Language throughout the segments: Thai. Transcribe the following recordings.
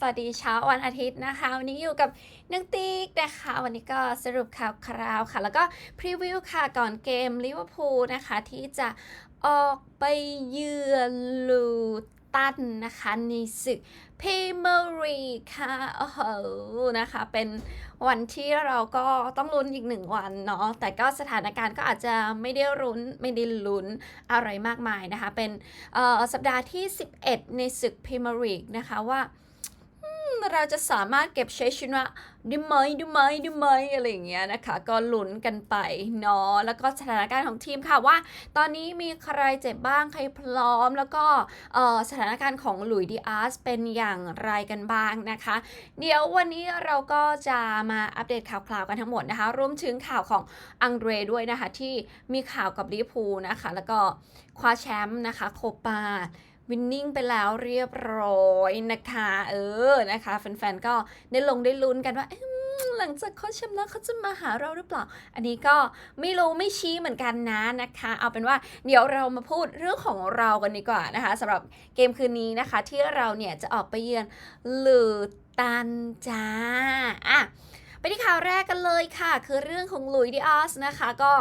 สวัสดีเช้าวันอาทิตย์นะคะ วันนี้อยู่กับนังติ๊กนะคะ วันนี้ก็สรุปข่าวคราวค่ะ แล้วก็พรีวิวค่ะก่อนเกมลิเวอร์พูลนะคะ ที่จะออกไปเยือนลูตันนะคะในศึกพรีเมียร์ลีกค่ะโอ้โหนะคะ เป็นวันที่เราก็ต้องลุ้นอีกหนึ่งวันเนาะแต่ก็สถานการณ์ก็อาจจะไม่ได้รุ้นไม่ได้ลุ้นอะไรมากมายนะคะ เป็นสัปดาห์ที่ 11 ในศึกพรีเมียร์ลีกนะคะว่า เราจะสามารถเก็บชัยชนะได้ไหมได้ไหมได้ไหมอะไรอย่างเงี้ยนะคะ ก็ลุ้นกันไปเนาะแล้วก็สถานการณ์ของทีมค่ะว่า ตอนนี้มีใครเจ็บบ้างใครพร้อม แล้วก็สถานการณ์ของหลุยดีอาร์สเป็นอย่างไรกันบ้างนะคะ เดี๋ยววันนี้เราก็จะมาอัปเดตข่าวๆกันทั้งหมดนะคะรวมถึงข่าวของอังเดรด้วยนะคะที่มีข่าวกับลิพูนะคะ แล้วก็คว้าแชมป์นะคะโคปา วินนิ่งไปแล้วเรียบร้อยนะคะ เออนะคะแฟนๆก็ได้ลงได้ลุ้นกันว่าหลังจากเขาแชมป์แล้วเขาจะมาหาเราหรือเปล่า อันนี้ก็ไม่รู้ไม่ชี้เหมือนกันนะนะคะ เอาเป็นว่าเดี๋ยวเรามาพูดเรื่องของเรากันดีกว่านะคะสำหรับเกมคืนนี้นะคะ ที่เราเนี่ยจะออกไปเยือนลูตันจ้าอะ ที่ข่าวแรกกันเลยค่ะ คือเรื่องของลุยดิอาสนะคะก็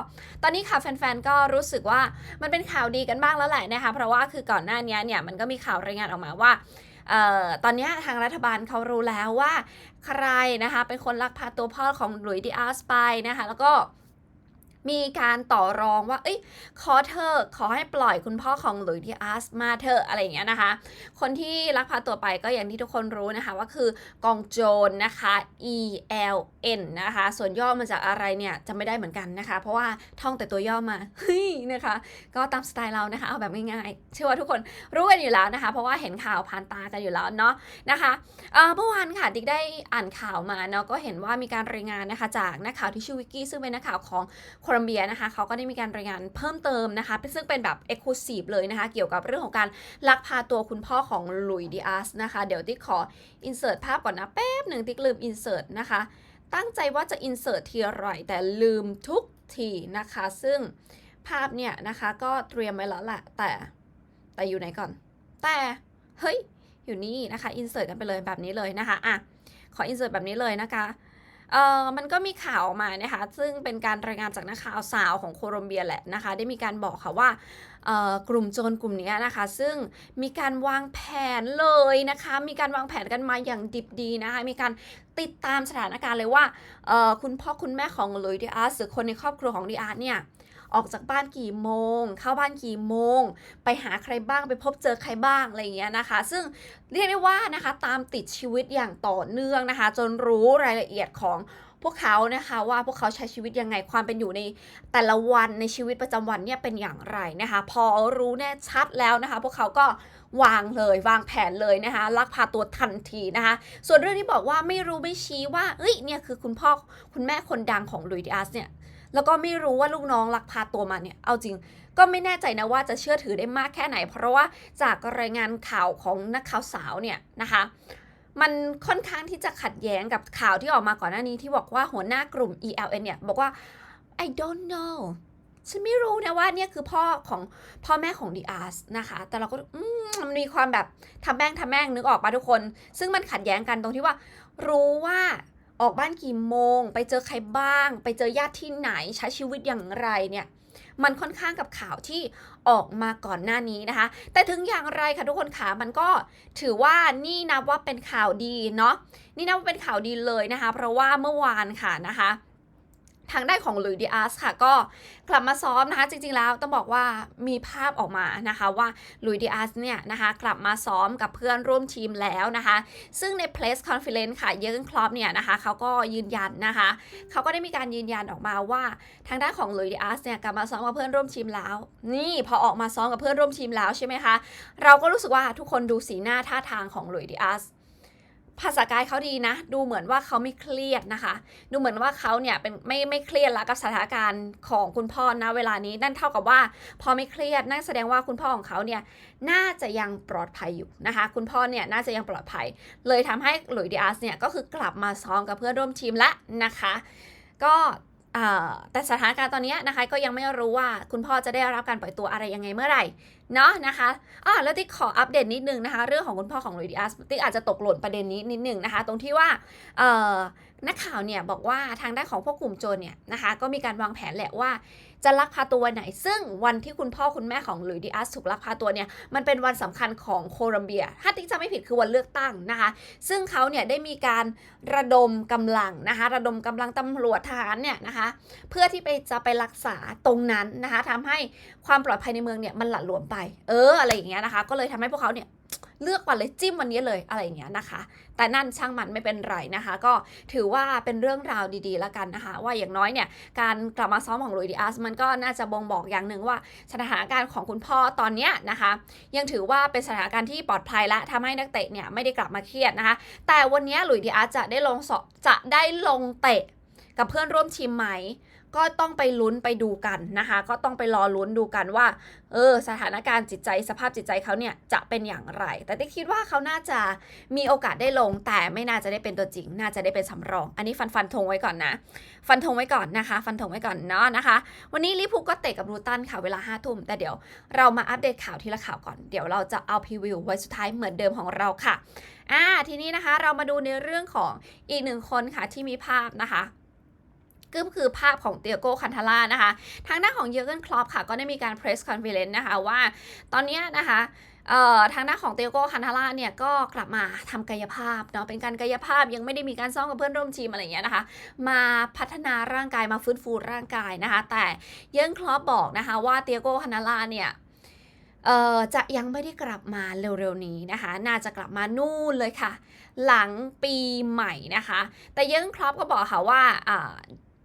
ตอนนี้ค่ะแฟนๆ ก็รู้สึกว่ามันเป็นข่าวดีกันบ้างแล้วแหละนะคะ เพราะว่าคือก่อนหน้านี้เนี่ยมันก็มีข่าวรายงานออกมาว่าออตอนนี้ทางรัฐบาลเขารู้แล้วว่าใครนะคะเป็นคนลักพาตัวพ่อของหลุยดิอาสไปนะคะแล้วก็ มีการต่อรองว่า เอ้ย ขอเธอ ขอให้ปล่อยคุณพ่อของหลุยส์ดิอาสมาเถออะไรอย่างเงี้ยนะคะ คนที่ลักพาตัวไปก็อย่างที่ทุกคนรู้นะคะ ว่าคือกองโจรนะคะ E L N นะคะ ส่วนย่อมาจากอะไรเนี่ยจะไม่ได้เหมือนกันนะคะ เพราะว่าท่องแต่ตัวย่อมาเฮ้ยนะคะ ก็ตามสไตล์เรานะคะ เอาแบบง่ายๆ เชื่อว่าทุกคนรู้กันอยู่แล้วนะคะ เพราะว่าเห็นข่าวผ่านตากันอยู่แล้วเนาะนะคะเมื่อวานค่ะดิกได้อ่านข่าวมาเนาะก็เห็นว่ามีการรายงานนะคะจากนักข่าวที่ชื่อวิกกี้ซึ่งเป็นนักข่าวของโคลมเบียนะคะเขาก็ได้มีการรายงานเพิ่มเติมนะคะซึ่งเป็นแบบเอ็กซ์คลูซีฟเลยนะคะ เกี่ยวกับเรื่องของการลักพาตัวคุณพ่อของลุยดิอาสนะคะ เดี๋ยวติ๊กขออินเสิร์ตภาพก่อนนะ แป๊บหนึ่งติ๊กลืมอินเสิร์ตนะคะ ตั้งใจว่าจะอินเสิร์ตทีไรแต่ลืมทุกทีนะคะ ซึ่งภาพเนี่ยนะคะก็เตรียมไว้แล้วแหละแต่แต่อยู่ไหนก่อน แต่เฮ้ยอยู่นี่นะคะอินเสิร์ตกันไปเลยแบบนี้เลยนะคะอะขออินเสิร์ตแบบนี้เลยนะคะ เอ่อมันก็มีข่าวออกมานะคะ ซึ่งเป็นการรายงานจากนักข่าวสาวของโคลอมเบียแหละนะคะ ได้มีการบอกค่ะว่ากลุ่มโจรกลุ่มนี้นะคะ ซึ่งมีการวางแผนเลยนะคะ มีการวางแผนกันมาอย่างดิบดีนะคะ มีการติดตามสถานการณ์เลยว่าคุณพ่อคุณแม่ของลุยดิอาร์สหรือคนในครอบครัวของดิอาร์เนี่ย ออกจากบ้านกี่โมง เข้าบ้านกี่โมง ไปหาใครบ้างไปพบเจอใครบ้างอะไรอย่างเงี้ยนะคะ ซึ่งเรียกได้ว่านะคะตามติดชีวิตอย่างต่อเนื่องนะคะ จนรู้รายละเอียดของพวกเขานะคะว่าพวกเขาใช้ชีวิตยังไงความเป็นอยู่ในแต่ละวันในชีวิตประจำวันเนี่ยเป็นอย่างไรนะคะ พอรู้แน่ชัดแล้วนะคะ พวกเขาก็วางเลยวางแผนเลยนะคะ ลักพาตัวทันทีนะคะ ส่วนเรื่องที่บอกว่าไม่รู้ไม่ชี้ว่าเอ้ยเนี่ยคือคุณพ่อคุณแม่คนดังของลุยดิอาสเนี่ย แล้วก็ไม่รู้ว่าลูกน้องลักพาตัวมาเนี่ย เอาจริง ก็ไม่แน่ใจนะว่าจะเชื่อถือได้มากแค่ไหน เพราะว่าจากรายงานข่าวของนักข่าวสาวเนี่ยนะคะมันค่อนข้างที่จะขัดแย้งกับข่าวที่ออกมาก่อนหน้านี้ที่บอกว่าหัวหน้ากลุ่ม ELN เนี่ย บอกว่า I don't know ฉันไม่รู้นะว่าเนี่ยคือพ่อของพ่อแม่ของดีอาร์สนะคะ แต่เราก็มมันมีความแบบทำแม่งทำแม่งนึกออกปะทุกคน ซึ่งมันขัดแย้งกันตรงที่ว่า รู้ว่า ออกบ้านกี่โมง ไปเจอใครบ้าง ไปเจอญาติที่ไหนใช้ชีวิตอย่างไรเนี่ยมันค่อนข้างกับข่าวที่ออกมาก่อนหน้านี้นะคะ แต่ถึงอย่างไรค่ะทุกคนคะมันก็ถือว่านี่นับว่าเป็นข่าวดีเนาะนี่นับว่าเป็นข่าวดีเลยนะคะ เพราะว่าเมื่อวานค่ะนะคะ ทางด้านของลุยดิอาสค่ะก็กลับมาซ้อมนะคะ จริงๆแล้วต้องบอกว่ามีภาพออกมานะคะว่าลุยดิอาสเนี่ยนะคะกลับมาซ้อมกับเพื่อนร่วมทีมแล้วนะคะ ซึ่งใน Press Conference ค่ะเยอร์เกนคลอปเนี่ยนะคะเขาก็ยืนยันนะคะเขาก็ได้มีการยืนยันออกมาว่าทางด้านของลุยดิอาสเนี่ยกลับมาซ้อมกับเพื่อนร่วมทีมแล้ว นี่พอออกมาซ้อมกับเพื่อนร่วมทีมแล้วใช่ไหมคะเราก็รู้สึกว่าทุกคนดูสีหน้าท่าทางของลุยดิอาส ภาษากายเขาดีนะ ดูเหมือนว่าเขาไม่เครียดนะคะ ดูเหมือนว่าเขาเนี่ยเป็นไม่ไม่เครียดละกับสถานการณ์ของคุณพ่อนะเวลานี้ นั่นเท่ากับว่าพอไม่เครียดนั่นแสดงว่าคุณพ่อของเขาเนี่ยน่าจะยังปลอดภัยอยู่นะคะ คุณพ่อเนี่ยน่าจะยังปลอดภัย เลยทำให้หลุยส์ดิอาสเนี่ยก็คือกลับมาซ้อมกับเพื่อนร่วมทีมละนะคะ ก็ แต่สถานการณ์ตอนนี้นะคะก็ยังไม่รู้ว่าคุณพ่อจะได้รับการปล่อยตัวอะไรยังไงเมื่อไหร่เนาะนะคะอ๋อแล้วติ๊กขออัปเดตนิดนึงนะคะเรื่องของคุณพ่อของลุยดิอัสติ๊กอาจจะตกหล่นประเด็นนี้นิดนึงนะคะ ตรงที่ว่านักข่าวเนี่ยบอกว่าทางด้านของพวกกลุ่มโจรเนี่ยนะคะก็มีการวางแผนแหละว่า จะลักพาตัววันไหน ซึ่งวันที่คุณพ่อคุณแม่ของหลุยดิอัสถูกลักพาตัวเนี่ยมันเป็นวันสำคัญของโคลัมเบีย ถ้าติ๊กจะไม่ผิดคือวันเลือกตั้งนะคะ ซึ่งเขาเนี่ยได้มีการระดมกำลังนะคะ ระดมกำลังตำรวจทหารเนี่ยนะคะ เพื่อที่ไปจะไปรักษาตรงนั้นนะคะทำให้ความปลอดภัยในเมืองเนี่ยมันหละหลวมไป เอออะไรอย่างเงี้ยนะคะ ก็เลยทำให้พวกเขาเนี่ย เลือกวันเลยจิ้มวันนี้เลยอะไรอย่างเงี้ยนะคะ แต่นั่นช่างมันไม่เป็นไรนะคะ ก็ถือว่าเป็นเรื่องราวดีๆแล้วกันนะคะ ว่าอย่างน้อยเนี่ยการกลับมาซ้อมของลุยดิอัสมันก็น่าจะบ่งบอกอย่างหนึ่งว่าสถานการณ์ของคุณพ่อตอนเนี้ยนะคะ ยังถือว่าเป็นสถานการณ์ที่ปลอดภัยและทำให้นักเตะเนี่ยไม่ได้กลับมาเครียดนะคะ แต่วันนี้ลุยดิอัสจะได้ลงสอบจะได้ลงเตะกับเพื่อนร่วมทีมไหม ก็ต้องไปลุ้นไปดูกันนะคะ ก็ต้องไปรอลุ้นดูกันว่า เออ สถานการณ์จิตใจสภาพจิตใจเขาเนี่ยจะเป็นอย่างไร แต่ติ๊กคิดว่าเขาน่าจะมีโอกาสได้ลง แต่ไม่น่าจะได้เป็นตัวจริง น่าจะได้เป็นสำรอง อันนี้ฟันฟันธงไว้ก่อนนะ ฟันธงไว้ก่อนนะคะ ฟันธงไว้ก่อนเนาะนะคะ วันนี้ลิเวอร์พูก็เตะกับรูตันค่ะเวลาห้าทุ่มแต่เดี๋ยวเรามาอัปเดตข่าวทีละข่าวก่อน เดี๋ยวเราจะเอาพรีวิวไว้สุดท้ายเหมือนเดิมของเราค่ะอ่าทีนี้นะคะเรามาดูในเรื่องของอีกหนึ่งคนค่ะที่มีภาพนะคะ ก็คือภาพของเตียโกคันทาร่านะคะ ทางด้านของเยอร์เกนคลอปค่ะ ก็ได้มีการเพรสคอนเฟ r เ n น e นะคะว่าตอนนี้นะคะเอ่อทางด้านของเตียโกคันทาร่าเนี่ยก็กลับมาทำกายภาพเนาะเป็นการกายภาพยังไม่ได้มีการซ้อมกับเพื่อนร่วมทีมอะไรเงี้ยนะคะ มาพัฒนาร่างกายมาฟื้นฟูร่างกายนะคะ แต่เยอร์นคลอปบอกนะคะว่าเตียโกคันทาร่าเนี่ยเอ่อจะยังไม่ได้กลับมาเร็วๆนี้นะคะ น่าจะกลับมานู่นเลยค่ะ หลังปีใหม่นะคะ แต่เยิงครอปก็บอกค่ะว่า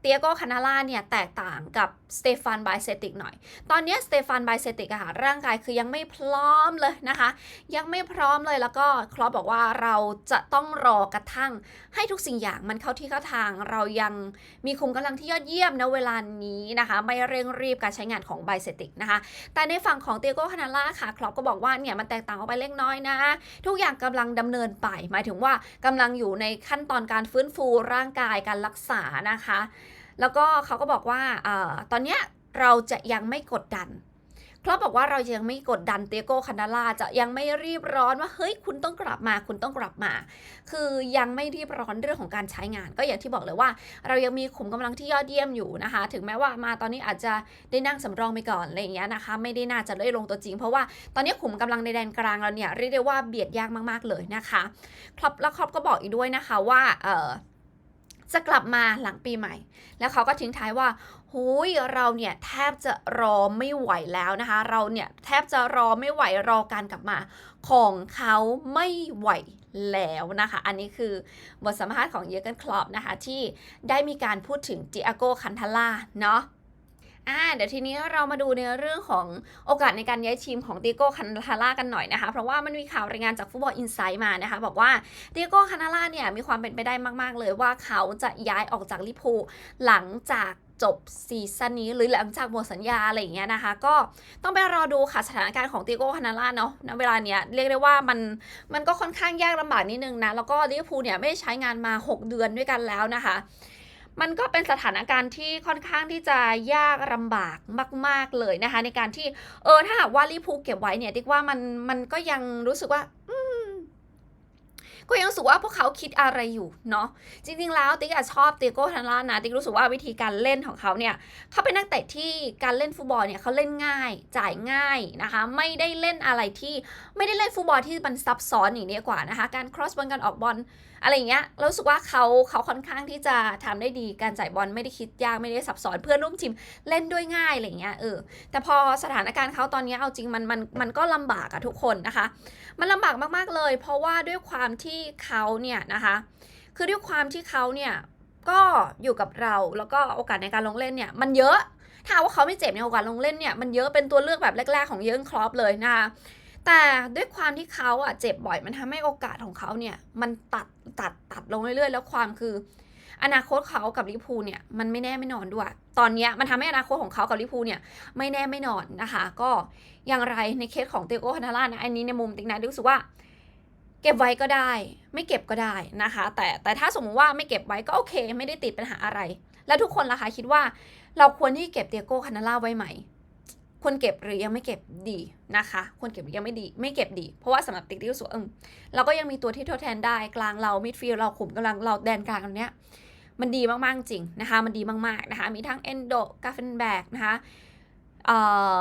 เตียโกคานาล่าเนี่ยแตกต่างกับสเตฟานไบเซติกหน่อย ตอนนี้สเตฟานไบเซติกอะค่ะร่างกายคือยังไม่พร้อมเลยนะคะ ยังไม่พร้อมเลยแล้วก็ครอปบอกว่าเราจะต้องรอกระทั่งให้ทุกสิ่งอย่างมันเข้าที่เข้าทาง เรายังมีคุมกำลังที่ยอดเยี่ยมนะเวลานี้นะคะ ไม่เร่งรีบการใช้งานของไบเซติกนะคะ แต่ในฝั่งของเตียโกคานาล่าค่ะครอปก็บอกว่าเนี่ยมันแตกต่างออกไปเล็กน้อยนะ ทุกอย่างกำลังดำเนินไป หมายถึงว่ากำลังอยู่ในขั้นตอนการฟื้นฟูร่างกายการรักษานะคะ แล้วก็เขาก็บอกว่าอตอนเนี้ยเราจะยังไม่กดดันเพราะบอกว่าเรายังไม่กดดันเตียโกคันดาล่าจะยังไม่รีบร้อนว่าเฮ้ยคุณต้องกลับมาคุณต้องกลับมา คือยังไม่รีบร้อนเรื่องของการใช้งาน ก็อย่างที่บอกเลยว่า เรายังมีขุมกำลังที่ยอดเยี่ยมอยู่นะคะ ถึงแม้ว่ามาตอนนี้อาจจะได้นั่งสำรองไปก่อนอะไรอย่างเงี้ยนะคะ ไม่ได้น่าจะได้ลงตัวจริง เพราะว่าตอนนี้ขุมกำลังในแดนกลางเราเนี่ยเรียกได้ว่าเบียดยากมาก ๆเลยนะคะครอปแล้วครอปก็บอกอีกด้วยนะคะว่าเออ จะกลับมาหลังปีใหม่ แล้วเขาก็ทิ้งท้ายว่าหุยเราเนี่ยแทบจะรอไม่ไหวแล้วนะคะ เราเนี่ยแทบจะรอไม่ไหวรอการกลับมาของเขาไม่ไหวแล้วนะคะ อันนี้คือบทสัมภาษณ์ของเยอร์เกนคลอปนะคะที่ได้มีการพูดถึงจิอาโกคันทาล่าเนาะ อ่าเดี๋ยวทีนี้เรามาดูในเรื่องของโอกาสในการย้ายทีมของเตีโก้คันทาร่ากันหน่อยนะคะ เพราะว่ามันมีข่าวรายงานจากฟุตบอลอินไซด์มานะคะ บอกว่าเตีโก้คันทาร่าเนี่ยมีความเป็นไปได้มาก ๆ เลยว่าเขาจะย้ายออกจากลิพูหลังจากจบซีซั่นนี้หรือหลังจากหมดสัญญาอะไรอย่างเงี้ยนะคะ ก็ต้องไปรอดูค่ะสถานการณ์ของเตีโก้คันาร่าเนาะณเวลาเนี้ยเรียกได้ว่ามันมันก็ค่อนข้างยากลำบากนิดนึงนะ แล้วก็ลิเวอร์พูลเนี่ยไม่ได้ใช้งานมา 6 เดือนด้วยกันแล้วนะคะ มันก็เป็นสถานการณ์ที่ค่อนข้างที่จะยากลำบากมาก ๆเลยนะคะ ในการที่เออถ้าหากว่าลิพูเก็บไว้เนี่ยติ๊กว่ามันมันก็ยังรู้สึกว่าก็ยังรู้สึกว่าพวกเขาคิดอะไรอยู่เนาะจริงๆ แล้วติ๊กอะชอบเตียโกทันล่านะติ๊กรู้สึกว่าวิธีการเล่นของเขาเนี่ยเขาเป็นนักเตะที่การเล่นฟุตบอลเนี่ยเขาเล่นง่ายจ่ายง่ายนะคะ ไม่ได้เล่นอะไรที่ไม่ได้เล่นฟุตบอลที่มันซับซ้อนอย่างนี้กว่านะคะ การ cross บอลการออกบอล อะไรอย่างเงี้ยเรารู้สึกว่าเขาเขาค่อนข้างที่จะทำได้ดีการจ่ายบอลไม่ได้คิดยากไม่ได้ซับซ้อนเพื่อนร่วมทีมเล่นด้วยง่ายอะไรอย่างเงี้ยเออแต่พอสถานการณ์เขาตอนนี้เอาจริงมันมันมันก็ลำบากอะทุกคนนะคะ มันลำบากมากๆเลย เพราะว่าด้วยความที่เขาเนี่ยนะคะคือด้วยความที่เขาเนี่ยก็อยู่กับเราแล้วก็โอกาสในการลงเล่นเนี่ยมันเยอะ ถ้าว่าเขาไม่เจ็บในโอกาสลงเล่นเนี่ยมันเยอะเป็นตัวเลือกแบบแรก ๆ ของเยิร์นคลอปเลยนะคะ แต่ด้วยความที่เขาอะเจ็บบ่อยมันทำให้โอกาสของเขาเนี่ยมันตัดตัดตัดลงเรื่อยๆ แล้วความคือ อนาคตเขากับลิพูเนี่ยมันไม่แน่ไม่นอนด้วย ตอนนี้มันทำให้อนาคตของเขากับลิพูเนี่ยไม่แน่ไม่นอนนะคะ ก็อย่างไรในเคสของเตโกฮันาร่านะอันนี้ในมุมติ๊กนะรู้สึกว่า เก็บไว้ก็ได้ ไม่เก็บก็ได้นะคะ แต่แต่ถ้าสมมติว่าไม่เก็บไว้ก็โอเค ไม่ได้ติดปัญหาอะไร แล้วทุกคนล่ะคะคิดว่าเราควรที่เก็บเตโก้คานาล่าไว้ไหม ควรเก็บหรือยังไม่เก็บดีนะคะควรเก็บหรือยังไม่ดี ไม่เก็บดี เพราะว่าสำหรับติ๊กติ๊กรู้สึกว่าเออเราก็ยังมีตัวที่ทดแทนได้กลางเรามิดฟิลด์เราขุมกำลังเราแดนกลางตรงเนี้ยมันดีมากๆจริงนะคะ มันดีมากๆนะคะ มีทั้งเอนโดกาเฟนแบกนะคะเอ่อ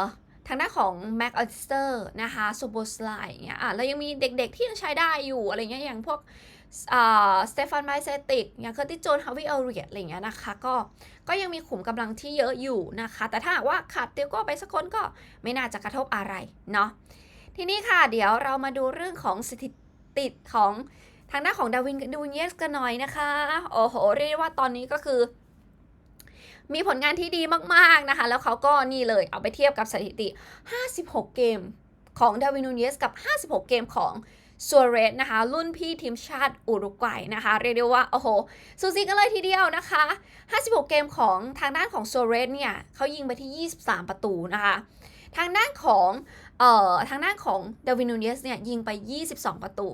ทางด้านของแม็กออสเตอร์นะคะซูโบสไลอย่างเงี้ยอะแล้วยังมีเด็กๆที่ยังใช้ได้อยู่อะไรเงี้ยอย่างพวก สเตฟานไมเซติกอย่างเคอร์ติสโจนฮาวิเอลเรียอะไรเงี้ยนะคะ ก็ก็ยังมีขุมกำลังที่เยอะอยู่นะคะ แต่ถ้าหากว่าขาดเตียวก็ไปสักคนก็ไม่น่าจะกระทบอะไรเนาะทีนี้ค่ะเดี๋ยวเรามาดูเรื่องของสถิติของทางด้านของดาวินดูเยสกันหน่อยนะคะ โอ้โห เรียกได้ว่าตอนนี้ก็คือ มีผลงานที่ดีมากๆนะคะ แล้วเขาก็นี่เลยเอาไปเทียบกับสถิติ 56 เกมของดาวินนูเยสกับ 56 เกมของ ซัวเรสนะคะ รุ่นพี่ทีมชาติอุรุกวัยนะคะ เรียกได้ว่า โอ้โหสูสีกันเลยทีเดียวนะคะ 56 เกมของทางด้านของซัวเรสเนี่ยเขายิงไปที่ 23 ประตูนะคะ ทางด้านของเอ่อทางด้านของเดวินูเยสเนี่ยยิงไป 22 ประตู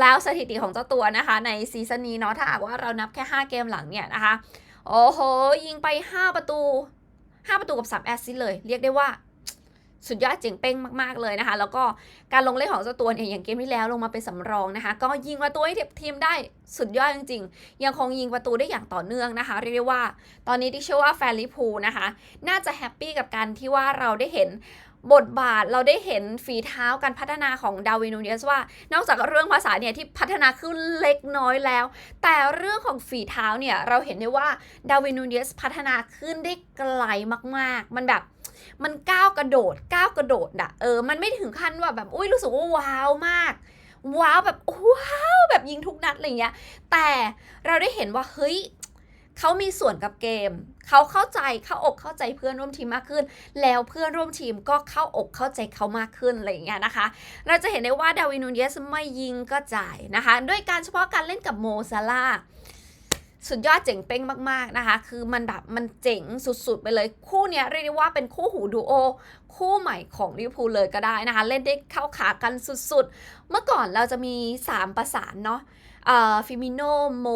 แล้วสถิติของเจ้าตัวนะคะ ในซีซั่นนี้เนาะถ้าหากว่าเรานับแค่ 5 เกมหลังเนี่ยนะคะ โอ้โห ยิงไป 5 ประตู 5 ประตูกับ 3 แอสซิสเลย เรียกได้ว่า สุดยอดเจ๋งเป้งมากๆเลยนะคะ แล้วก็การลงเล่นของเจ้าตัวเนี่ยอย่างเกมที่แล้วลงมาเป็นสำรองนะคะ ก็ยิงประตูให้ทีมได้สุดยอดจริงๆ ยังคงยิงประตูได้อย่างต่อเนื่องนะคะเรียกได้ว่า ตอนนี้ที่เชื่อว่าแฟนลิพูนะคะ น่าจะแฮปปี้กับการที่ว่าเราได้เห็นบทบาทเราได้เห็นฝีเท้าการพัฒนาของดาวินูเนสว่า นอกจากเรื่องภาษาเนี่ยที่พัฒนาขึ้นเล็กน้อยแล้ว แต่เรื่องของฝีเท้าเนี่ยเราเห็นได้ว่าดาวินนูเนสพัฒนาขึ้นได้ไกลมากๆ มันแบบ มันก้าวกระโดดก้าวกระโดดอะเออมันไม่ถึงขั้นว่าแบบอุ้ยรู้สึกว่าว้าวมาก ว้าวแบบว้าวแบบยิงทุกนัดอะไรเงี้ย แต่เราได้เห็นว่าเฮ้ยเขามีส่วนกับเกม เขาเข้าใจเข้าอกเข้าใจเพื่อนร่วมทีมมากขึ้น แล้วเพื่อนร่วมทีมก็เข้าอกเข้าใจเขามากขึ้นอะไรอย่างเงี้ยนะคะ เราจะเห็นได้ว่าดาวินูเยสไม่ยิงก็จ่ายนะคะ ด้วยการเฉพาะการเล่นกับโมซาลา สุดยอดเจ๋งเป้งมากๆนะคะ คือมันแบบมันเจ๋งสุดๆไปเลย คู่นี้เรียกได้ว่าเป็นคู่หูดูโอ คู่ใหม่ของลิเวอร์พูลเลยก็ได้นะคะ เล่นได้เข้าขากันสุดๆ เมื่อก่อนเราจะมี 3 ประสานเนาะเอ่อฟิมิโนโม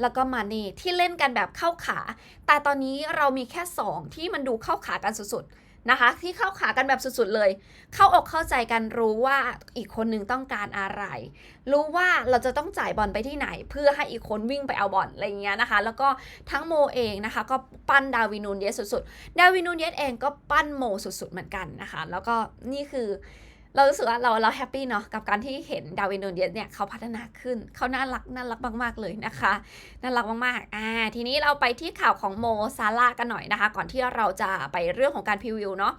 แล้วก็มาเน่ที่เล่นกันแบบเข้าขา แต่ตอนนี้เรามีแค่ 2 ที่มันดูเข้าขากันสุดๆ นะคะ ที่เข้าขากันแบบสุดๆเลย เข้าอกเข้าใจกันรู้ว่าอีกคนหนึ่งต้องการอะไร รู้ว่าเราจะต้องจ่ายบอลไปที่ไหน เพื่อให้อีกคนวิ่งไปเอาบอลอะไรเงี้ยนะคะ แล้วก็ทั้งโมเองนะคะ ก็ปั้นดาวินูนเยสสุดๆ ดาวินูนเยสเองก็ปั้นโมสุดๆเหมือนกันนะคะ แล้วก็นี่คือ เรารู้สึกว่าเราเราแฮปปี้เนาะกับการที่เห็นดาวินูนเยสเนี่ยเขาพัฒนาขึ้นเขาน่ารักน่ารักมากๆเลยนะคะน่ารักมากๆอ่าทีนี้เราไปที่ข่าวของโมซาร่ากันหน่อยนะคะ ก่อนที่เราจะไปเรื่องของการพรีวิวเนาะ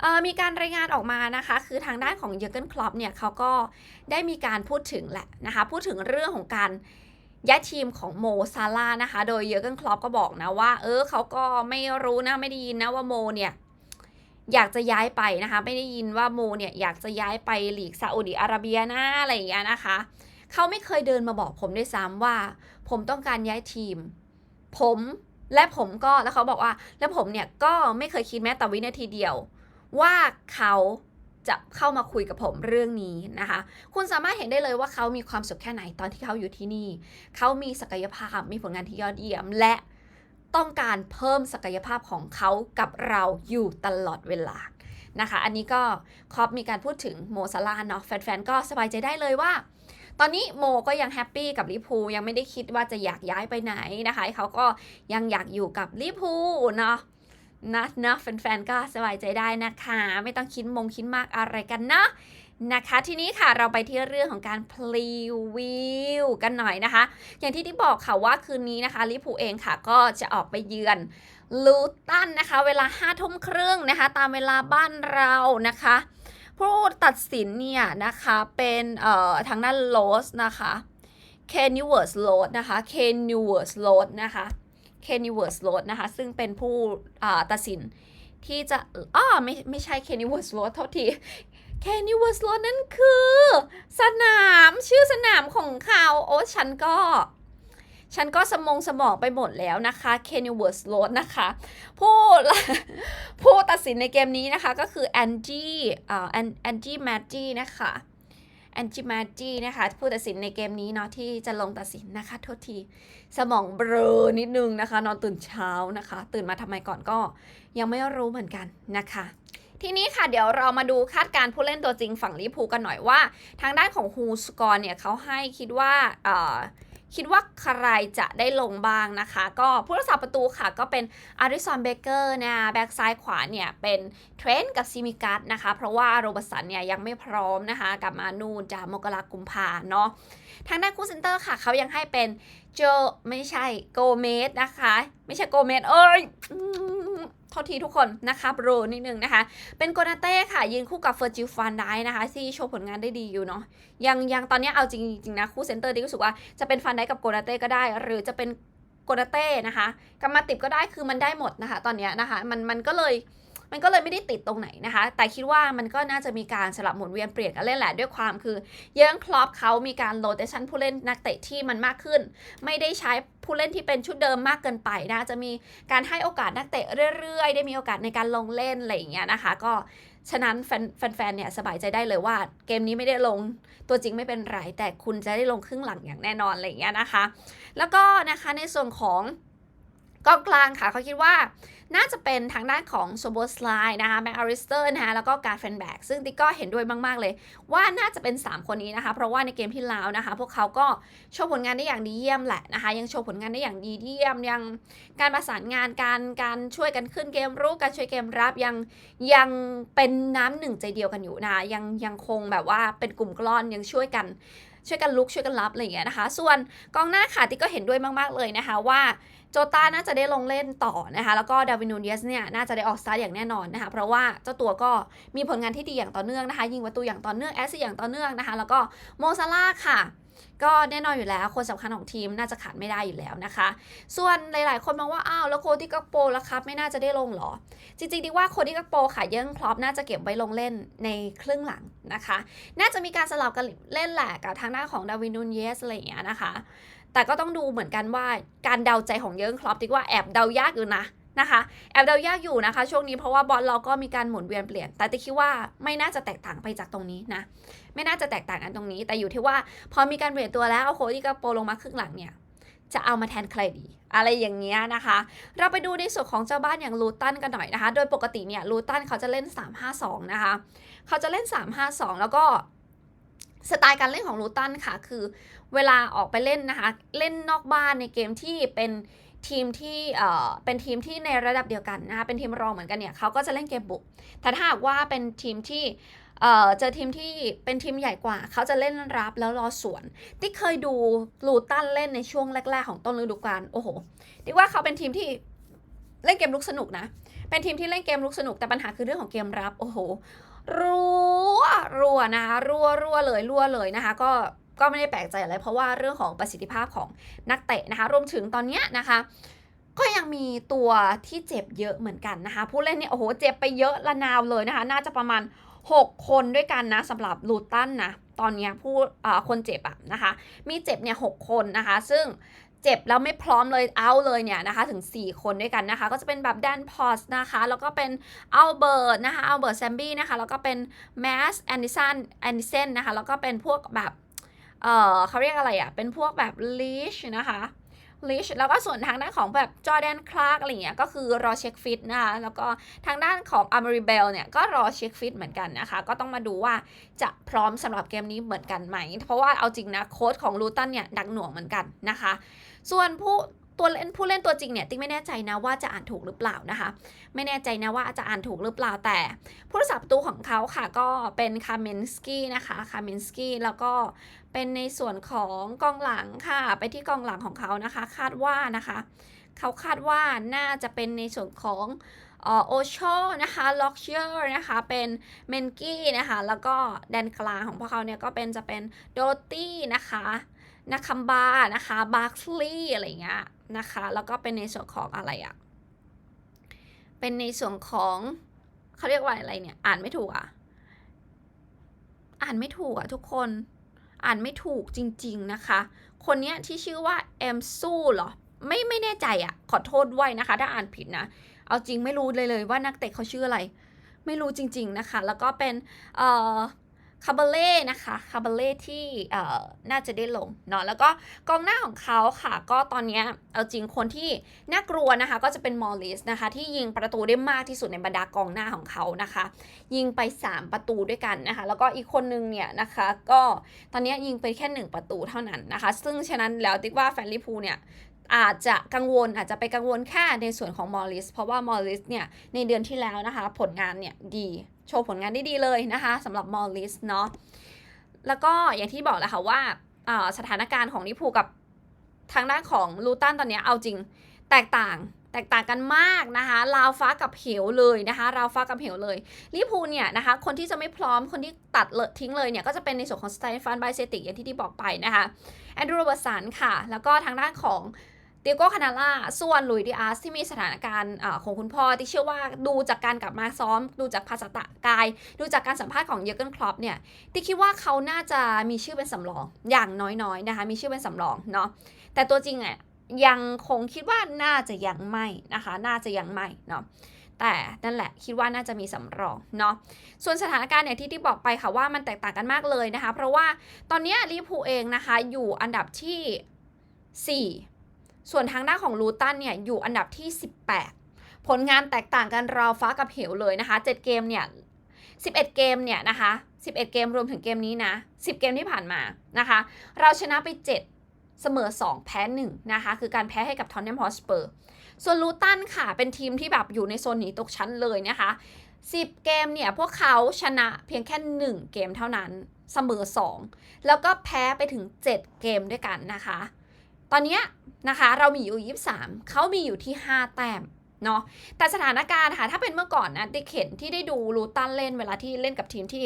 เอ่อมีการรายงานออกมานะคะ คือทางด้านของเยอร์เกนคลอปเนี่ยเขาก็ได้มีการพูดถึงแหละนะคะ พูดถึงเรื่องของการย้ายทีมของโมซาร่านะคะ โดยเยอร์เกนคลอปก็บอกนะว่า เออเขาก็ไม่รู้นะไม่ได้ยินนะว่าโมเนี่ย อยากจะย้ายไปนะคะ ไม่ได้ยินว่าโมเนี่ยอยากจะย้ายไปหลีกซาอุดิอาระเบียนะอะไรอย่างเงี้ยนะคะ เขาไม่เคยเดินมาบอกผมด้วยซ้ำว่า ผมต้องการย้ายทีม ผมและผมก็แล้วเขาบอกว่า แล้วผมเนี่ยก็ไม่เคยคิดแม้แต่วินาทีเดียว ว่าเขาจะเข้ามาคุยกับผมเรื่องนี้นะคะ คุณสามารถเห็นได้เลยว่าเขามีความสุขแค่ไหนตอนที่เขาอยู่ที่นี่ เขามีศักยภาพ มีผลงานที่ยอดเยี่ยม และ ต้องการเพิ่มศักยภาพของเขากับเราอยู่ตลอดเวลานะคะ อันนี้ก็ครอปมีการพูดถึงโมซาลาเนาะแฟนๆ ก็สบายใจได้เลยว่า ตอนนี้โมก็ยังแฮปปี้กับลิพูยังไม่ได้คิดว่าจะอยากย้ายไปไหนนะคะ เขาก็ยังอยากอยู่กับลิพูเนาะนะนะแฟนๆ ก็สบายใจได้นะคะ ไม่ต้องคิดมงคิดมากอะไรกันนะ นะคะ ทีนี้ค่ะเราไปที่เรื่องของการพรีวิวกันหน่อยนะคะ อย่างที่ที่บอกค่ะว่าคืนนี้นะคะลิพูเองค่ะก็จะออกไปเยือนลูตันนะคะ เวลาห้าทุ่มครึ่งนะคะ ตามเวลาบ้านเรานะคะ ผู้ตัดสินเนี่ยนะคะเป็นเอ่อทางด้านโรสนะคะเคนนิเวิร์สโรสนะคะเคนนิเวิร์สโรสนะคะเคนนิเวิร์สโรสนะคะ ซึ่งเป็นผู้ตัดสินที่จะอ้อไม่ไม่ใช่เคนนิเวิร์สโรสเท่าที เคนนิเวิร์สโรสนั่นคือ สนามชื่อสนามของเขาโอ้ฉันก็ ฉันก็สมองสมองไปหมดแล้วนะคะเคนนิเวิร์สโรสนะคะผู้ผู้ตัดสินในเกมนี้นะคะก็คือแอนจี้อ่าแอนแอนจี้แมดจี้นะคะแอนจิมาจีนะคะผู้ตัดสินในเกมนี้เนาะที่จะลงตัดสินนะคะ โทษทีสมองเบลอนิดนึงนะคะ นอนตื่นเช้านะคะ ตื่นมาทำไมก่อนก็ยังไม่รู้เหมือนกันนะคะ ทีนี้ค่ะเดี๋ยวเรามาดูคาดการ์ผู้เล่นตัวจริงฝั่งลิพูกันหน่อยว่า ทางด้านของฮูสกอร์เนี่ยเขาให้คิดว่าเอ่อคิดว่าใครจะได้ลงบ้างนะคะ ก็ผู้รักษาประตูค่ะก็เป็นอาริสันเบเกอร์นะแบ็กซ้ายขวาเนี่ยเป็นเทรนต์กับซิมิกัสนะคะ เพราะว่าโรบสันเนี่ยยังไม่พร้อมนะคะกับมานูนจากมกรากุมภาเนาะทางด้านคู่เซนเตอร์ค่ะเขายังให้เป็นโจไม่ใช่โกเมสนะคะ ไม่ใช่โกเมสเอ้ย ทษทีทุกคนนะคะโบรนิดนึงนะคะ เป็นโกนาเต้ค่ะ ยืนคู่กับเฟอร์จิลฟานได้นะคะ ที่โชว์ผลงานได้ดีอยู่เนาะยังยังตอนนี้เอาจริงๆนะ คู่เซนเตอร์ที่รู้สึกว่าจะเป็นฟานได้กับโกนาเต้ก็ได้ หรือจะเป็นโกนาเต้นะคะกับมาติบก็ได้คือมันได้หมดนะคะ ตอนนี้นะคะ มันมันก็เลย มันก็เลยไม่ได้ติดตรงไหนนะคะ แต่คิดว่ามันก็น่าจะมีการสลับหมุนเวียนเปลี่ยนกันเล่นแหละด้วยความคือเยิร์งคลอปเขามีการโรเตชันผู้เล่นนักเตะที่มันมากขึ้น ไม่ได้ใช้ผู้เล่นที่เป็นชุดเดิมมากเกินไปนะจะมีการให้โอกาสนักเตะเรื่อยๆ ได้มีโอกาสในการลงเล่นอะไรอย่างเงี้ยนะคะ ก็ฉะนั้นแฟนแฟนๆเนี่ยสบายใจได้เลยว่าเกมนี้ไม่ได้ลงตัวจริงไม่เป็นไรแต่คุณจะได้ลงครึ่งหลังอย่างแน่นอนอะไรอย่างเงี้ยนะคะ แล้วก็นะคะในส่วนของ กองกลางค่ะเขาคิดว่าน่าจะเป็นทางด้านของโซโบสไลนะคะแมคอาริสเตอร์นะคะแล้วก็การแฟนแบกซึ่งติ๊กก็เห็นด้วยมาก ๆ เลย ว่าน่าจะเป็น 3 คนนี้นะคะ เพราะว่าในเกมที่แล้วนะคะ พวกเขาก็โชว์ผลงานได้อย่างดีเยี่ยมแหละนะคะ ยังโชว์ผลงานได้อย่างดีเยี่ยม ยังการประสานงานการการช่วยกันขึ้นเกมรุกการช่วยเกมรับยังยังเป็นน้ำหนึ่งใจเดียวกันอยู่นะคะยังยังคงแบบว่าเป็นกลุ่มก้อนยังช่วยกันช่วยกันลุกช่วยกันรับอะไรอย่างเงี้ยนะคะ ส่วนกองหน้าค่ะติ๊กก็เห็นด้วยมาก ๆ เลยนะคะว่า โจต้าน่าจะได้ลงเล่นต่อนะคะ แล้วก็ดาวินูเนียสเนี่ยน่าจะได้ออกสตาร์อย่างแน่นอนนะคะ เพราะว่าเจ้าตัวก็มีผลงานที่ดีอย่างต่อเนื่องนะคะ ยิงประตูอย่างต่อเนื่องแอสซิสอย่างต่อเนื่องนะคะ แล้วก็โมซาร่าค่ะก็แน่นอนอยู่แล้วคนสำคัญของทีมน่าจะขาดไม่ได้อยู่แล้วนะคะ ส่วนหลาย ๆ คนมองว่าอ้าวแล้วโคดี้กักโปล่ะครับไม่น่าจะได้ลงหรอ จริงๆดีว่าโคดี้กักโปค่ะยิ่งคลอปน่าจะเก็บไว้ลงเล่นในครึ่งหลังนะคะ น่าจะมีการสลับกันเล่นแหละกับทางหน้าของดาวินนูนเยสอะไรอย่างเงี้ยนะคะ แต่ก็ต้องดูเหมือนกันว่าการเดาใจของเยิร์งคลอปติกว่าแอบเดายากอยู่นะนะคะแอบเดายากอยู่นะคะ ช่วงนี้เพราะว่าบอลเราก็มีการหมุนเวียนเปลี่ยน แต่ติคิดว่าไม่น่าจะแตกต่างไปจากตรงนี้นะ ไม่น่าจะแตกต่างกันตรงนี้ แต่อยู่ที่ว่าพอมีการเปลี่ยนตัวแล้วเอาโคดี้กาโปลงมาครึ่งหลังเนี่ยจะเอามาแทนใครดี อะไรอย่างเงี้ยนะคะ เราไปดูในส่วนของเจ้าบ้านอย่างลูตันกันหน่อยนะคะ โดยปกติเนี่ยลูตันเขาจะเล่น 3-5-2 นะคะ เขาจะเล่น 3-5-2 แล้วก็สไตล์การเล่นของลูตันค่ะ คือ เวลาออกไปเล่นนะคะ เล่นนอกบ้านในเกมที่เป็นทีมที่เอ่อเป็นทีมที่ในระดับเดียวกันนะคะเป็นทีมรองเหมือนกันเนี่ยเขาก็จะเล่นเกมบุก แต่ถ้าหากว่าเป็นทีมที่เอ่อเจอทีมที่เป็นทีมใหญ่กว่า เขาจะเล่นรับแล้วรอสวน ที่เคยดูลูตันเล่นในช่วงแรก ๆ ของต้นฤดูกาลโอ้โหดิว่าเขาเป็นทีมที่เล่นเกมลุกสนุกนะ เป็นทีมที่เล่นเกมลุกสนุกแต่ปัญหาคือเรื่องของเกมรับโอ้โหรัวรัวนะคะรัวรัวเลยรัวเลยนะคะ ก็ ก็ไม่ได้แปลกใจอะไรเพราะว่าเรื่องของประสิทธิภาพของนักเตะนะคะรวมถึงตอนนี้นะคะก็ยังมีตัวที่เจ็บเยอะเหมือนกันนะคะ ผู้เล่นเนี่ยโอ้โหเจ็บไปเยอะละนาวเลยนะคะ น่าจะประมาณ 6 คนด้วยกันนะสำหรับลูตันนะตอนนี้ผู้คนเจ็บอะนะคะ มีเจ็บเนี่ยหคนนะคะ ซึ่งเจ็บแล้วไม่พร้อมเลยเอาเลยเนี่ยนะคะถึง 4 คนด้วยกันนะคะ ก็จะเป็นแบบแดนพอสนะคะแล้วก็เป็นอัลเบิร์ตนะคะอัลเบิร์ตแซมบี้นะคะแล้วก็เป็นแมสแอนดิสันแอนดิเซนนะคะแล้วก็เป็นพวกแบบ เออเขาเรียกอะไรอะเป็นพวกแบบลีชนะคะลิชแล้วก็ส่วนทางด้านของแบบจอแดนคลาร์กอะไรเงี้ยก็คือรอเช็คฟิตนะคะแล้วก็ทางด้านของอ m มริเบลเนี่ยก็รอเช็คฟิตเหมือนกันนะคะ ก็ต้องมาดูว่าจะพร้อมสำหรับเกมนี้เหมือนกันไหม เพราะว่าเอาจริงนะโค้ชของลูตันเนี่ยดักหน่วงเหมือนกันนะคะ ส่วนผู้ตัวเล่นผู้เล่นตัวจริงเนี่ยติ๊กไม่แน่ใจนะว่าจะอ่านถูกหรือเปล่านะคะ ไม่แน่ใจนะว่าจะอ่านถูกหรือเปล่าแต่ ผู้รักษาประตูของเขาค่ะก็เป็นคาเมนสกี้นะคะคาเมนสกี้แล้วก็ เป็นในส่วนของกองหลังค่ะ ไปที่กองหลังของเขานะคะ คาดว่านะคะ เขาคาดว่าน่าจะเป็นในส่วนของโอโชนะคะล็อกเชอร์นะคะ เป็นเมนกี้นะคะ แล้วก็แดนกลางของพวกเขาเนี่ยก็เป็นจะเป็นโดตี้นะคะนักคัมบานะคะบาร์คลีย์อะไรเงี้ยนะคะ แล้วก็เป็นในส่วนของอะไรอะเป็นในส่วนของเขาเรียกว่าอะไรเนี่ย อ่านไม่ถูกอะอ่านไม่ถูกอะทุกคน อ่านไม่ถูกจริง ๆนะคะ คนเนี้ยที่ชื่อว่าเอมซูเหรอ ไม่ไม่แน่ใจอะ่ะ ขอโทษด้วยนะคะ ถ้าอ่านผิดนะ เอาจริงไม่รู้เลยเลยว่านักเตะเขาชื่ออะไร ไม่รู้จริง ๆนะคะ แล้วก็เป็นเอ่อ คาเบเล่นะคะคาเบเล่ที่เอ่อน่าจะได้ลงเนาะแล้วก็กองหน้าของเขาค่ะ ก็ตอนนี้เอาจริงคนที่น่ากลัวนะคะ ก็จะเป็นมอลลิสนะคะ ที่ยิงประตูได้มากที่สุดในบรรดากองหน้าของเขานะคะ ยิงไป 3 ประตูด้วยกันนะคะ แล้วก็อีกคนนึงเนี่ยนะคะ ก็ตอนนี้ยิงไปแค่ 1 ประตูเท่านั้นนะคะ ซึ่งฉะนั้นแล้วติ๊กว่าแฟนลิพูเนี่ยอาจจะกังวลอาจจะไปกังวลแค่ในส่วนของมอริสเพราะว่ามอริสเนี่ยในเดือนที่แล้วนะคะ ผลงานเนี่ยดี โชว์ผลงานได้ดีเลยนะคะสำหรับมอริสเนาะแล้วก็อย่างที่บอกแหละค่ะว่าสถานการณ์ของลิพูกับทางด้านของลูตันตอนนี้เอาจริงแตกต่างแตกต่างกันมากนะคะราวฟ้ากับเหวเลยนะคะราวฟ้ากับเหวเลยลิพูเนี่ยนะคะคนที่จะไม่พร้อมคนที่ตัดเลยทิ้งเลยเนี่ยก็จะเป็นในส่วนของสไตฟานไบเซติกอย่างที่ที่บอกไปนะคะแอนดรูว์เบอร์สันค่ะ แล้วก็ทางด้านของ เตียโก้คานาล่าส่วนลุยดิอาสที่มีสถานการณ์ของคุณพ่อที่เชื่อว่าดูจากการกลับมาซ้อม ดูจากภาษาตะกาย ดูจากการสัมภาษณ์ของเยอร์เกนคลอปเนี่ยที่คิดว่าเขาน่าจะมีชื่อเป็นสำรองอย่างน้อยๆนะคะมีชื่อเป็นสำรองเนาะแต่ตัวจริงอะยังคงคิดว่าน่าจะยังไม่นะคะ น่าจะยังไม่เนาะแต่นั่นแหละคิดว่าน่าจะมีสำรองเนาะส่วนสถานการณ์เนี่ยที่ที่บอกไปค่ะว่ามันแตกต่างกันมากเลยนะคะ เพราะว่าตอนนี้ลิเวอร์พูลเองนะคะ อยู่อันดับที่ 4 ส่วนทางด้านของลูตันเนี่ยอยู่อันดับที่ 18 ผลงานแตกต่างกันราวฟ้ากับเหวเลยนะคะ 7 เกมเนี่ย 11 เกมเนี่ยนะคะ 11 เกมรวมถึงเกมนี้นะ 10 เกมที่ผ่านมานะคะ เราชนะไป 7 เสมอ 2 แพ้ 1 นะคะ คือการแพ้ให้กับทอนเนมฮอสเปอร์ ส่วนลูตันค่ะ เป็นทีมที่แบบอยู่ในโซนหนีตกชั้นเลยนะคะ 10 เกมเนี่ยพวกเขาชนะเพียงแค่ 1 เกมเท่านั้น เสมอ 2 แล้วก็แพ้ไปถึง 7 เกมด้วยกันนะคะ ตอนนี้นะคะเรามีอยู่ 23 เขามีอยู่ที่ 5 แต้มเนาะแต่สถานการณ์ค่ะถ้าเป็นเมื่อก่อนนะได้เห็นที่ได้ดูลูตันเล่นเวลาที่เล่นกับทีมที่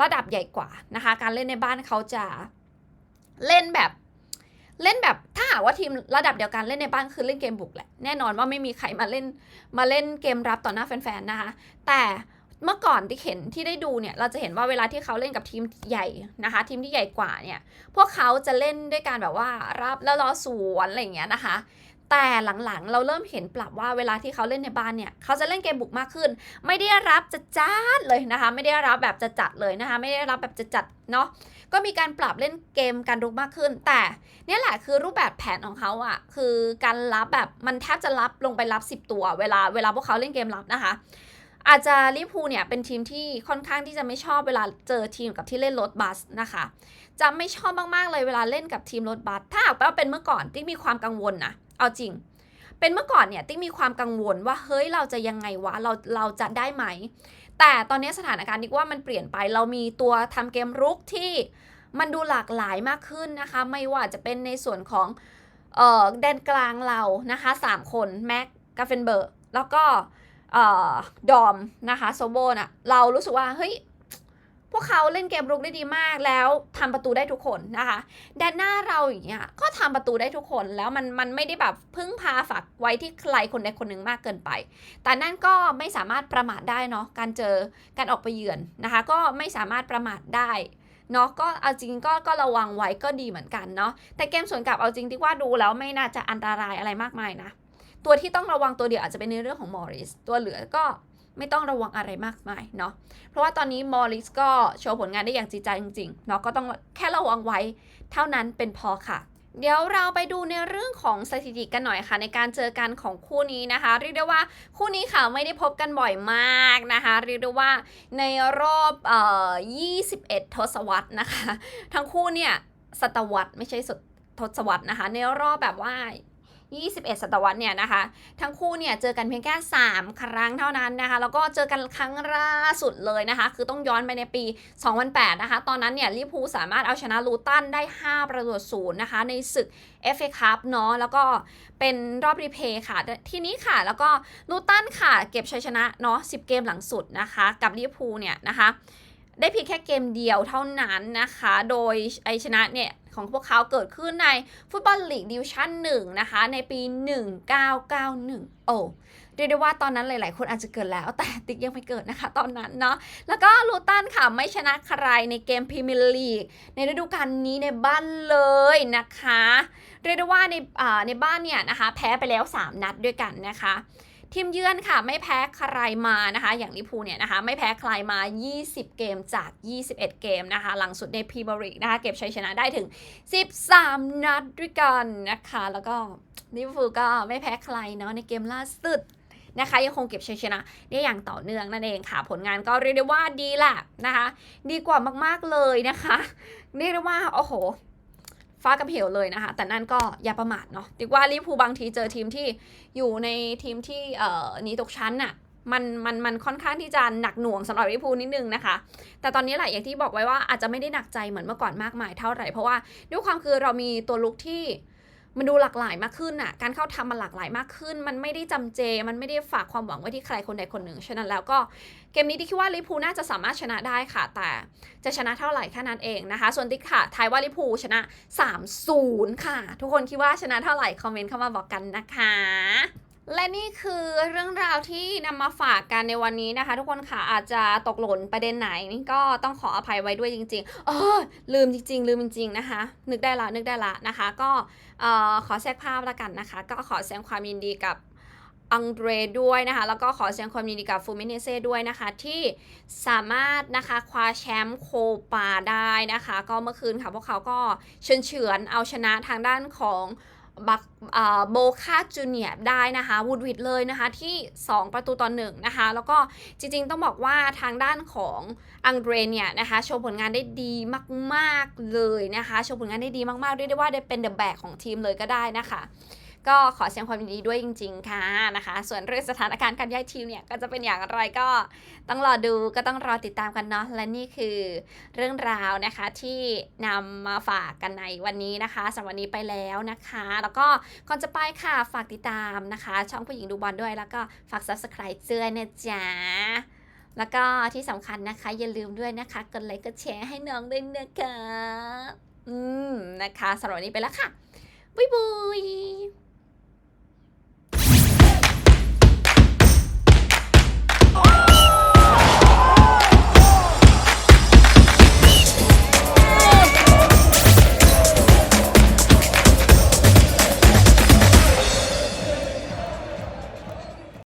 ระดับใหญ่กว่านะคะ การเล่นในบ้านเขาจะเล่นแบบเล่นแบบถ้าหากว่าทีมระดับเดียวกันเล่นในบ้านคือเล่นเกมบุกแหละแน่นอนว่าไม่มีใครมาเล่นมาเล่นเกมรับต่อหน้าแฟนๆนะคะ แต่ เมื่อก่อนที่เห็นที่ได้ดูเนี่ยเราจะเห็นว่าเวลาที่เขาเล่นกับทีมใหญ่นะคะ ทีมที่ใหญ่กว่าเนี่ยพวกเขาจะเล่นด้วยการแบบว่ารับแล้วรอสวนอะไรอย่างเงี้ยนะคะแต่หลังๆ เราเริ่มเห็นปรับว่าเวลาที่เขาเล่นในบ้านเนี่ย เขาจะเล่นเกมบุกมากขึ้น ไม่ได้รับจะจัดเลยนะคะ ไม่ได้รับแบบจะจัดเลยนะคะ ไม่ได้รับแบบจะจัดเนาะก็มีการปรับเล่นเกมการรุกมากขึ้น แต่เนี่ยแหละคือรูปแบบแผนของเขาอะ่ะคือการรับแบบมันแทบจะรับลงไปรับ 10 ตัว เวลาเวลาพวกเขาเล่นเกมรับนะคะ อาจจะลิเวอร์พูเนี่ยเป็นทีมที่ค่อนข้างที่จะไม่ชอบเวลาเจอทีมกับที่เล่นรถบัสนะคะ จะไม่ชอบมากๆเลยเวลาเล่นกับทีมรถบัส ถ้าหากว่าเป็นเมื่อก่อนติ๊กมีความกังวลนะเอาจริง เป็นเมื่อก่อนเนี่ยติ๊กมีความกังวลว่าเฮ้ยเราจะยังไงวะเราเราจะได้ไหม แต่ตอนนี้สถานการณ์ติ๊กว่ามันเปลี่ยนไปเรามีตัวทำเกมรุกที่มันดูหลากหลายมากขึ้นนะคะ ไม่ว่าจะเป็นในส่วนของเออแดนกลางเรานะคะสามคนแม็กกาเฟนเบิร์กแล้วก็ ดอมนะคะโซโบน่ะเรารู้สึกว่าเฮ้ยพวกเขาเล่นเกมรุกได้ดีมากแล้วทำประตูได้ทุกคนนะคะแดนหน้าเราอย่างเงี้ยก็ทำประตูได้ทุกคนแล้วมันมันไม่ได้แบบพึ่งพาฝากไว้ที่ใครคนใดคนหนึ่งมากเกินไป แต่นั่นก็ไม่สามารถประมาทได้เนาะการเจอการออกไปเยือนนะคะ ก็ไม่สามารถประมาทได้เนาะก็เอาจริงก็ก็ระวังไว้ก็ดีเหมือนกันเนาะแต่เกมส่วนกลับเอาจริงที่ว่าดูแล้วไม่น่าจะอันตรายอะไรมากมายนะ ตัวที่ต้องระวังตัวเดียวอาจจะเป็นในเรื่องของมอริสตัวเหลือก็ไม่ต้องระวังอะไรมากมายเนาะ เพราะว่าตอนนี้มอริสก็โชว์ผลงานได้อย่างจริงใจจริงๆเนาะก็ต้องแค่ระวังไว้เท่านั้นเป็นพอค่ะ เดี๋ยวเราไปดูในเรื่องของสถิติกันหน่อยค่ะ ในการเจอกันของคู่นี้นะคะ เรียกได้ว่าคู่นี้ค่ะไม่ได้พบกันบ่อยมากนะคะ เรียกได้ว่าในรอบเอ่อ21 ทศวรรษนะคะ ทั้งคู่เนี่ยศตวรรษไม่ใช่ศทศวรรษนะคะ ในรอบแบบว่า 21 ศตวรรษเนี่ยนะคะ ทั้งคู่เนี่ยเจอกันเพียงแค่ 3 ครั้งเท่านั้นนะคะ แล้วก็เจอกันครั้งล่าสุดเลยนะคะ คือต้องย้อนไปในปี 2008 นะคะ ตอนนั้นเนี่ยลิพูสามารถเอาชนะลูตันได้ 5 ประตูศูนย์นะคะ ในศึก FA Cup เนาะ แล้วก็เป็นรอบรีเพย์ค่ะ ทีนี้ค่ะ แล้วก็ลูตันค่ะ เก็บชัยชนะเนาะ 10 เกมหลังสุดนะคะ กับลิพูเนี่ยนะคะได้เพียงแค่เกมเดียวเท่านั้นนะคะ โดยไอชนะเนี่ย ของพวกเขาเกิดขึ้นในฟุตบอลลีกดิวชั่น1นะคะ ในปี 1991 โอ้เรียกได้ว่าตอนนั้นหลาย ๆ คนอาจจะเกิดแล้ว แต่ติ๊กยังไม่เกิดนะคะ ตอนนั้นเนาะแล้วก็ลูตันค่ะ ไม่ชนะใครในเกมพรีเมียร์ลีกในฤดูกาลนี้ในบ้านเลยนะคะ เรียกได้ว่าในในบ้านเนี่ยนะคะ แพ้ไปแล้ว 3 นัดด้วยกันนะคะ ทีมเยือนค่ะไม่แพ้ใครมานะคะ อย่างลิพูเนี่ยนะคะไม่แพ้ใครมา 20 เกมจาก 21 เกมนะคะ หลังสุดในพรีเมียร์ลีกนะคะเก็บชัยชนะได้ถึง 13 นัดด้วยกันนะคะ แล้วก็ลิพูก็ไม่แพ้ใครเนาะในเกมล่าสุดนะคะยังคงเก็บชัยชนะได้อย่างต่อเนื่องนั่นเองค่ะ ผลงานก็เรียกได้ว่าดีแหละนะคะ ดีกว่ามากๆเลยนะคะ เรียกได้ว่าโอ้โห ฟ้ากับเหวเลยนะคะ แต่นั่นก็อย่าประมาทเนาะติว่าลิเวอร์พูลบางทีเจอทีมที่อยู่ในทีมที่เอ่อหนีตกชั้นน่ะมันมันมันค่อนข้างที่จะหนักหน่วงสำหรับลิพูนิดนึงนะคะ แต่ตอนนี้แหละอย่างที่บอกไว้ว่าอาจจะไม่ได้หนักใจเหมือนเมื่อก่อนมากมายเท่าไหร่ เพราะว่าด้วยความคือเรามีตัวลุกที่ มันดูหลากหลายมากขึ้นอะ การเข้าทำมันหลากหลายมากขึ้น มันไม่ได้จำเจ มันไม่ได้ฝากความหวังไว้ที่ใครคนใดคนหนึ่ง ฉะนั้นแล้วก็เกมนี้ที่คิดว่าลิพูน่าจะสามารถชนะได้ค่ะ แต่จะชนะเท่าไหร่แค่นั้นเองนะคะ ส่วนติ๊กค่ะทายว่าลิพูชนะ3-0ค่ะ ทุกคนคิดว่าชนะเท่าไหร่คอมเมนต์เข้ามาบอกกันนะคะ และนี่คือเรื่องราวที่นำมาฝากกันในวันนี้นะคะ ทุกคนค่ะอาจจะตกหล่นประเด็นไหนนี่ก็ต้องขออภัยไว้ด้วยจริงๆเออลืมจริง ๆ ลืมจริง ๆนะคะ นึกได้ละนึกได้ละนะคะ ก็เอ่อขอแทรกภาพละกันนะคะ ก็ขอแสดงความยินดีกับอังเดรด้วยนะคะ แล้วก็ขอแสดงความยินดีกับฟูมิเนเซ่ด้วยนะคะ ที่สามารถนะคะคว้าแชมป์โคปาได้นะคะ ก็เมื่อคืนค่ะพวกเขาก็เฉือนเฉือนๆเอาชนะทางด้านของ บักโบคาจูเนียได้นะคะวูดวิดเลยนะคะ ที่ 2 ประตูต่อหนึ่งนะคะ แล้วก็จริงๆต้องบอกว่าทางด้านของอังเดรเนี่ยนะคะ โชว์ผลงานได้ดีมาก ๆ เลยนะคะ โชว์ผลงานได้ดีมากๆเรียกได้ว่าได้เป็นเดอะแบกของทีมเลยก็ได้นะคะ ก็ขอแสดงความยินดีด้วยจริง ๆ ค่ะนะคะ ส่วนเรื่องสถานการณ์การย้ายทีมเนี่ยก็จะเป็นอย่างไรก็ต้องรอดูก็ต้องรอติดตามกันเนาะและนี่คือเรื่องราวนะคะที่นำมาฝากกันในวันนี้นะคะสำหรับวันนี้ไปแล้วนะคะ แล้วก็ก่อนจะไปค่ะฝากติดตามนะคะ ช่องผู้หญิงดูบอลด้วย แล้วก็ฝาก subscribe เจ้ยนะจ๊ะแล้วก็ที่สำคัญนะคะอย่าลืมด้วยนะคะกดไลค์กดแชร์ให้น้องด้วยนะคะอืมนะคะสำหรับวันนี้ไปแล้วค่ะ บ๊ายบาย